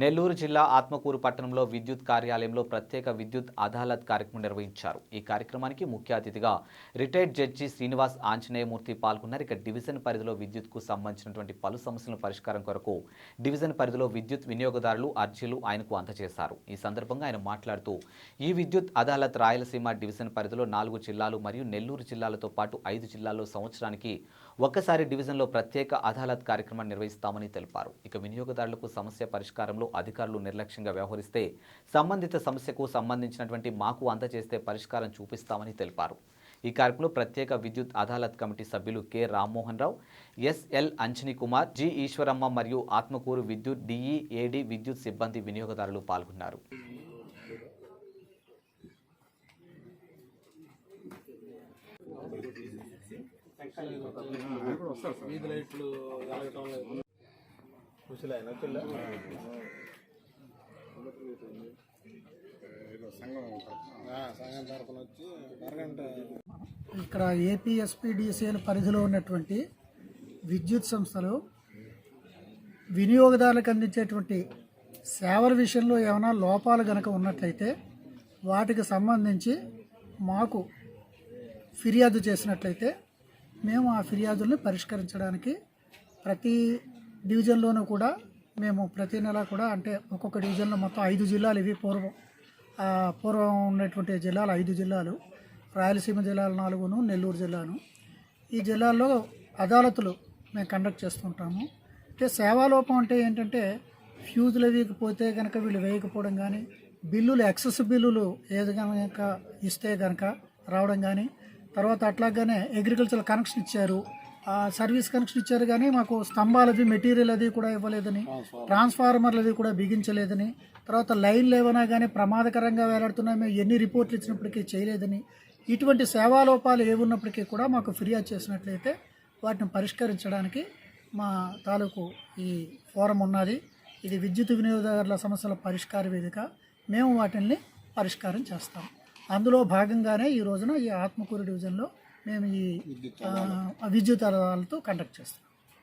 నెల్లూరు జిల్లా ఆత్మకూరు పట్టణంలో విద్యుత్ కార్యాలయంలో ప్రత్యేక విద్యుత్ అదాలత్ కార్యక్రమం నిర్వహించారు. ఈ కార్యక్రమానికి ముఖ్య అతిథిగా రిటైర్డ్ జడ్జి శ్రీనివాస్ ఆంజనేయమూర్తి పాల్గొన్నారు. ఇక డివిజన్ పరిధిలో విద్యుత్కు సంబంధించినటువంటి పలు సమస్యల పరిష్కారం కొరకు డివిజన్ పరిధిలో విద్యుత్ వినియోగదారులు అర్జీలు ఆయనకు అందజేశారు. ఈ సందర్భంగా ఆయన మాట్లాడుతూ ఈ విద్యుత్ అదాలత్ రాయలసీమ డివిజన్ పరిధిలో నాలుగు జిల్లాలు మరియు నెల్లూరు జిల్లాలతో పాటు ఐదు జిల్లాల్లో సంవత్సరానికి ఒక్కసారి డివిజన్లో ప్రత్యేక అదాలత్ కార్యక్రమాన్ని నిర్వహిస్తామని తెలిపారు. ఇక వినియోగదారులకు సమస్య పరిష్కారంలో అధికారులు నిర్లక్ష్యంగా వ్యవహరిస్తే సంబంధిత సమస్యకు సంబంధించినటువంటి మాకు అందజేస్తే పరిష్కారం చూపిస్తామని తెలిపారు. ఈ కార్యక్రమంలో ప్రత్యేక విద్యుత్ అదాలత్ కమిటీ సభ్యులు K Rammohan Rao SL Anjani Kumar G Eshwaramma మరియు ఆత్మకూరు విద్యుత్ డిఈ ఏడి విద్యుత్ సిబ్బంది వినియోగదారులు పాల్గొన్నారు. వీధి లైట్లు కుశలైన పిల్ల ఆ, సంఘం వచ్చి ఇక్కడ ఏపీఎస్పీడీసీఎల్ పరిధిలో ఉన్నటువంటి విద్యుత్ సంస్థలు వినియోగదారులకు అందించేటువంటి సేవల విషయంలో ఏమైనా లోపాలు గనక ఉన్నట్లయితే వాటికి సంబంధించి మాకు ఫిర్యాదు చేసినట్లయితే మేము ఆ ఫిర్యాదుల్ని పరిష్కరించడానికి ప్రతి డివిజన్లోనూ కూడా మేము ప్రతి నెల కూడా అంటే ఒక్కొక్క డివిజన్లో మొత్తం ఐదు జిల్లాలు ఇవి పూర్వం పూర్వం ఉన్నటువంటి జిల్లాలు ఐదు జిల్లాలు. రాయలసీమ జిల్లాలు నాలుగును నెల్లూరు జిల్లాను. ఈ జిల్లాల్లో అదాలతులు మేము కండక్ట్ చేస్తుంటాము. అంటే సేవాలోపం అంటే ఏంటంటే ఫ్యూజులు వేయకపోతే కనుక వీళ్ళు వేయకపోవడం కానీ బిల్లులు ఎక్సెస్ బిల్లులు ఏది కనుక ఇస్తే కనుక రావడం కానీ తర్వాత అట్లాగానే అగ్రికల్చర్ కనెక్షన్ ఇచ్చారు. సర్వీస్ కనెక్షన్ ఇచ్చారు కానీ మాకు స్తంభాలది మెటీరియల్ అది కూడా ఇవ్వలేదని ట్రాన్స్ఫార్మర్లు అది కూడా బిగించలేదని తర్వాత లైన్లు ఏమైనా కానీ ప్రమాదకరంగా వేలాడుతున్నాయి మేము ఎన్ని రిపోర్ట్లు ఇచ్చినప్పటికీ చేయలేదని ఇటువంటి సేవాలోపాలు ఏమున్నప్పటికీ కూడా మాకు ఫిర్యాదు చేసినట్లయితే వాటిని పరిష్కరించడానికి మా తాలూకు ఈ ఫోరం ఉన్నది. ఇది విద్యుత్ వినియోగదారుల సమస్యల పరిష్కార వేదిక. మేము వాటిని పరిష్కారం చేస్తాం. అందులో భాగంగానే ఈ రోజున ఈ ఆత్మకూరు డివిజన్లో మేము ఈ విద్యుత్ అదాలతో కండక్ట్ చేస్తాం.